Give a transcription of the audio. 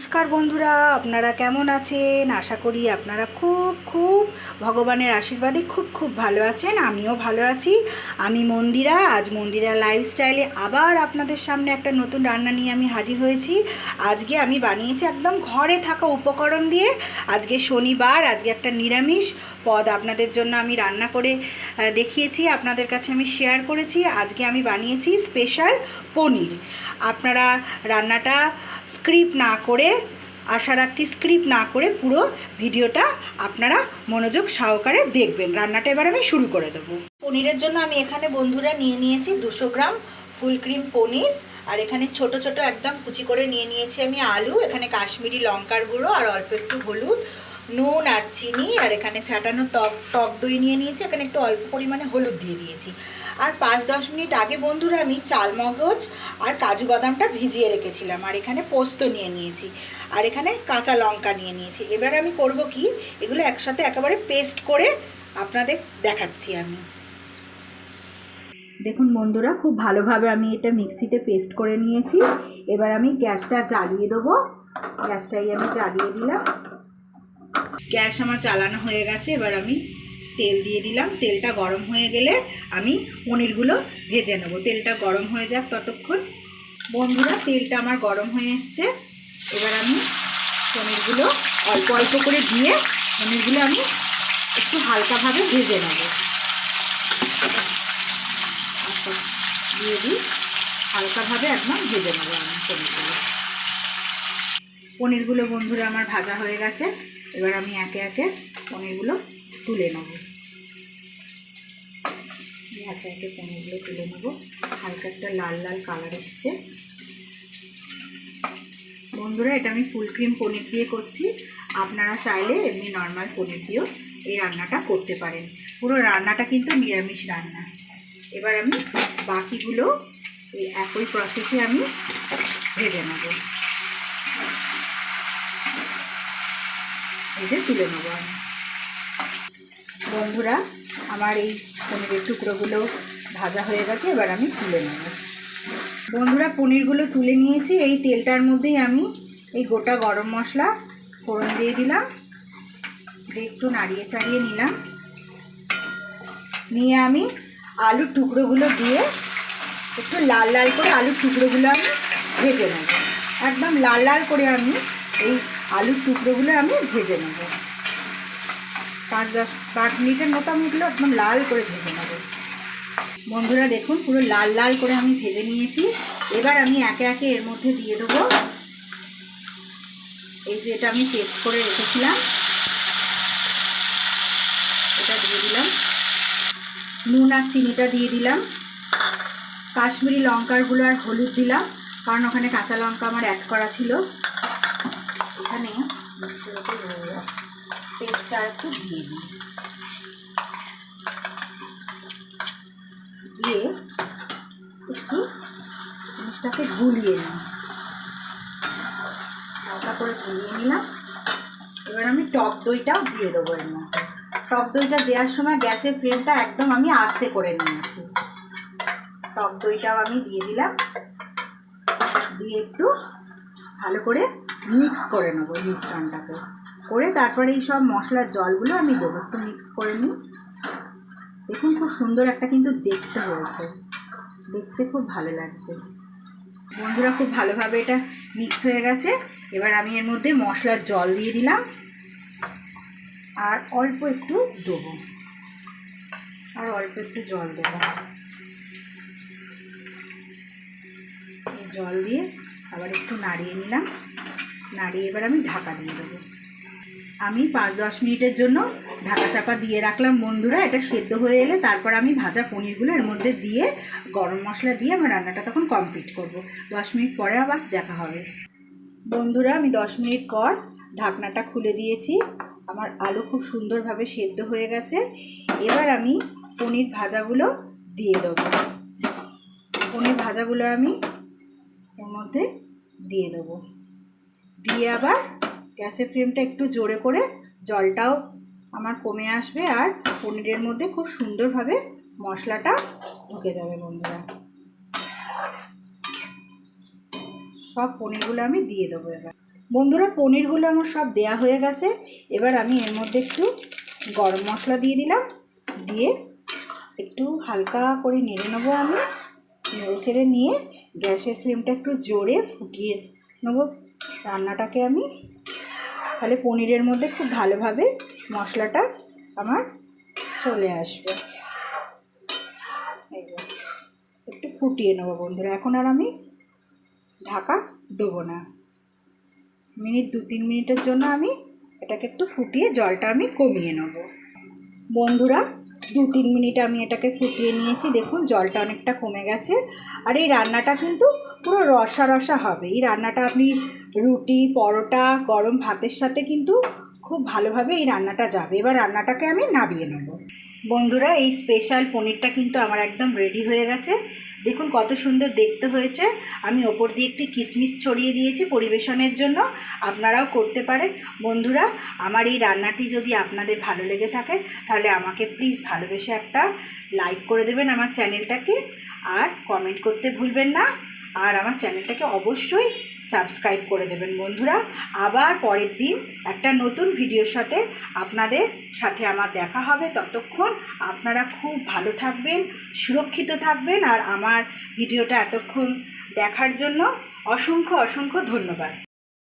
নমস্কার বন্ধুরা, আপনারা কেমন আছেন? আশা করি আপনারা খুব খুব ভগবানের আশীর্বাদে খুব খুব ভালো আছেন, আমিও ভালো আছি। আমি মন্দিরা, আজ মন্দিরা লাইফস্টাইলে আবার আপনাদের সামনে একটা নতুন রান্না নিয়ে আমি হাজির হয়েছি। আজকে আমি বানিয়েছি একদম ঘরে থাকা উপকরণ দিয়ে। আজকে শনিবার, আজকে একটা নিরামিষ পদ আপনাদের জন্য আমি রান্না করে দেখিয়েছি, আপনাদের কাছে আমি শেয়ার করেছি। আজকে আমি বানিয়েছি স্পেশাল পনির। আপনারা রান্নাটা স্ক্রিপ্ট না করে আশা রাখছি স্ক্রিপ্ট না করে পুরো ভিডিওটা আপনারা মনোযোগ সহকারে দেখবেন। রান্নাটা এবার আমি শুরু করে দেবো। পনিরের জন্য আমি এখানে বন্ধুরা নিয়ে নিয়েছি দুশো গ্রাম ফুল ক্রিম পনির। আর এখানে ছোট ছোট একদম কুচি করে নিয়ে নিয়েছি আমি আলু, এখানে কাশ্মীরি লঙ্কার গুঁড়ো আর অল্প একটু হলুদ, নুন আর চিনি, আর এখানে ফ্যাটানো টক টক দই নিয়ে নিয়েছি, এখানে একটু অল্প পরিমাণে হলুদ দিয়ে দিয়েছি। আর পাঁচ দশ মিনিট আগে বন্ধুরা আমি চাল মগজ আর কাজু বাদামটা ভিজিয়ে রেখেছিলাম, আর এখানে পোস্ত নিয়ে নিয়েছি, আর এখানে কাঁচা লঙ্কা নিয়ে নিয়েছি। এবার আমি করব কি, এগুলো একসাথে একেবারে পেস্ট করে আপনাদের দেখাচ্ছি আমি। দেখুন বন্ধুরা, খুব ভালোভাবে আমি এটা মিক্সিতে পেস্ট করে নিয়েছি। এবার আমি গ্যাসটা জ্বালিয়ে দেবো। গ্যাসটাই আমি জ্বালিয়ে দিলাম। গ্যাস আমার চালানো হয়ে গেছে, এবার আমি তেল দিয়ে দিলাম। তেলটা গরম হয়ে গেলে আমি পনিরগুলো ভেজে নেব। তেলটা গরম হয়ে যাক ততক্ষণ। বন্ধুরা, তেলটা আমার গরম হয়ে এসছে। এবার আমি পনিরগুলো অল্প অল্প করে দিয়ে পনিরগুলো আমি একটু হালকাভাবে ভেজে নেব। দিয়ে দিই। হালকাভাবে একদম ভেজে নেব আমি পনিরগুলো। পনিরগুলো বন্ধুরা আমার ভাজা হয়ে গেছে। এবার আমি একে একে পনিরগুলো তুলে নেব। একে একে পনিরগুলো তুলে নেব। হালকা একটা লাল লাল কালার এসছে। বন্ধুরা, এটা আমি ফুল ক্রিম পনির দিয়ে করছি। আপনারা চাইলে এমনি নর্মাল পনির দিয়েও এই রান্নাটা করতে পারেন। পুরো রান্নাটা কিন্তু নিরামিষ রান্না। এবার আমি বাকিগুলো এই একই প্রসেসে আমি ভেজে নেব। ভেজে তুলে নেব আমি। বন্ধুরা, আমার এই পনিরের টুকরোগুলো ভাজা হয়ে গেছে, এবার আমি তুলে নেব। বন্ধুরা, পনিরগুলো তুলে নিয়েছি, এই তেলটার মধ্যেই আমি এই গোটা গরম মশলা ফোড়ন দিয়ে দিলাম। দিয়ে একটু নাড়িয়ে চাড়িয়ে নিলাম। নিয়ে আমি আলুর টুকরোগুলো দিয়ে একটু লাল লাল করে আলুর টুকরোগুলো আমি ভেজে নেব। একদম লাল লাল করে আমি এই আলুর টুকরোগুলো আমি ভেজে নেব। পাঁচ দশ পাঁচ মিনিটের মতো আমি এগুলো একদম লাল করে ভেজে নেব। বন্ধুরা দেখুন, পুরো লাল লাল করে আমি ভেজে নিয়েছি। এবার আমি একে একে এর মধ্যে দিয়ে দেবো। এই যে এটা আমি পেস্ট করে রেখেছিলাম। এটা দিয়ে দিলাম। নুন আর চিনিটা দিয়ে দিলাম। কাশ্মীরি লঙ্কারগুলো আর হলুদ দিলাম। কারণ ওখানে কাঁচা লঙ্কা আমার অ্যাড করা ছিল এখানে মিক্সির ওপর রয়ে গেছে পেস্টটা একটু দিয়ে দিই। দিয়ে একটু জিনিসটাকে গুলিয়ে নিই। হালকা করে গুলিয়ে নিলাম। এবার আমি টক দইটাও দিয়ে দেবো এর মধ্যে। টক দইটা দেওয়ার সময় গ্যাসের ফ্লেমটা একদম আমি আস্তে করে নিয়েছি। টক দইটাও আমি দিয়ে দিলাম। দিয়ে একটু ভালো করে মিক্স করে নেব মিশ্রণটাকে। করে তারপরে এই সব মশলার জলগুলো আমি দেবো। একটু মিক্স করে নিই। দেখুন খুব সুন্দর একটা কিন্তু দেখতে হয়েছে। দেখতে খুব ভালো লাগছে। বন্ধুরা, খুব ভালোভাবে এটা মিক্স হয়ে গেছে। এবার আমি এর মধ্যে মশলার জল দিয়ে দিলাম। আর অল্প একটু দেবো। আর অল্প একটু জল দেবো। জল দিয়ে আবার একটু নাড়িয়ে নিলাম। নাড়িয়ে এবার আমি ঢাকা দিয়ে দেবো। আমি পাঁচ দশ মিনিটের জন্য ঢাকা চাপা দিয়ে রাখলাম বন্ধুরা, এটা সেদ্ধ হয়ে এলে তারপর আমি ভাজা পনিরগুলো এর মধ্যে দিয়ে গরম মশলা দিয়ে আমার রান্নাটা তখন কমপ্লিট করব। দশ মিনিট পরে আবার দেখা হবে। বন্ধুরা, আমি দশ মিনিট পর ঢাকনাটা খুলে দিয়েছি। আমার আলু খুব সুন্দরভাবে সেদ্ধ হয়ে গেছে। এবার আমি পনির ভাজাগুলো দিয়ে দেবো। পনির ভাজাগুলো আমি ওর মধ্যে দিয়ে দেবো। দিয়ে আবার গ্যাসের ফ্লেমটা একটু জোরে করে জলটাও আমার কমে আসবে আর পনিরের মধ্যে খুব সুন্দরভাবে মশলাটা ঢুকে যাবে বন্ধুরা। সব পনিরগুলো আমি দিয়ে দেবো এবার। বন্ধুরা, পনিরগুলো আমার সব দেয়া হয়ে গেছে। এবার আমি এর মধ্যে একটু গরম মশলা দিয়ে দিলাম। দিয়ে একটু হালকা করে নেড়ে নেব আমি। নেড়ে ছেড়ে নিয়ে গ্যাসের ফ্লেমটা একটু জোরে ফুটিয়ে নেব। রান্নাটাকে আমি তাহলে পনিরের মধ্যে খুব ভালোভাবে মশলাটা আমার চলে আসবে। এই যে, একটু ফুটিয়ে নেব বন্ধুরা। এখন আর আমি ঢাকা দেবো না। মিনিট দু তিন মিনিটের জন্য আমি এটাকে একটু ফুটিয়ে জলটা আমি কমিয়ে নেব। বন্ধুরা দু তিন মিনিট আমি এটাকে ফুটিয়ে নিয়েছি। দেখুন, জলটা অনেকটা কমে গেছে। আর এই রান্নাটা কিন্তু পুরো রসা রসা হবে। এই রান্নাটা আপনি রুটি, পরোটা, গরম ভাতের সাথে কিন্তু খুব ভালোভাবে এই রান্নাটা যাবে। এবার রান্নাটাকে আমি নামিয়ে নেব। বন্ধুরা, এই স্পেশাল পনিরটা কিন্তু আমার একদম রেডি হয়ে গেছে। দেখুন কত সুন্দর দেখতে হয়েছে। আমি ওপর দিয়ে একটি কিশমিশ ছড়িয়ে দিয়েছি পরিবেশনের জন্য। আপনারাও করতে পারে বন্ধুরা, আমার এই রান্নাটি যদি আপনাদের ভালো লেগে থাকে, তাহলে আমাকে প্লিজ ভালোবেসে একটা লাইক করে দেবেন আমার চ্যানেলটাকে আর কমেন্ট করতে ভুলবেন না। আর আমার চ্যানেলটাকে অবশ্যই সাবস্ক্রাইব করে দেবেন বন্ধুরা। আবার পরের দিন একটা নতুন ভিডিওর সাথে আপনাদের সাথে আমার দেখা হবে। ততক্ষণ আপনারা খুব ভালো থাকবেন, সুরক্ষিত থাকবেন আর আমার ভিডিওটা এতক্ষণ দেখার জন্য অসংখ্য অসংখ্য ধন্যবাদ।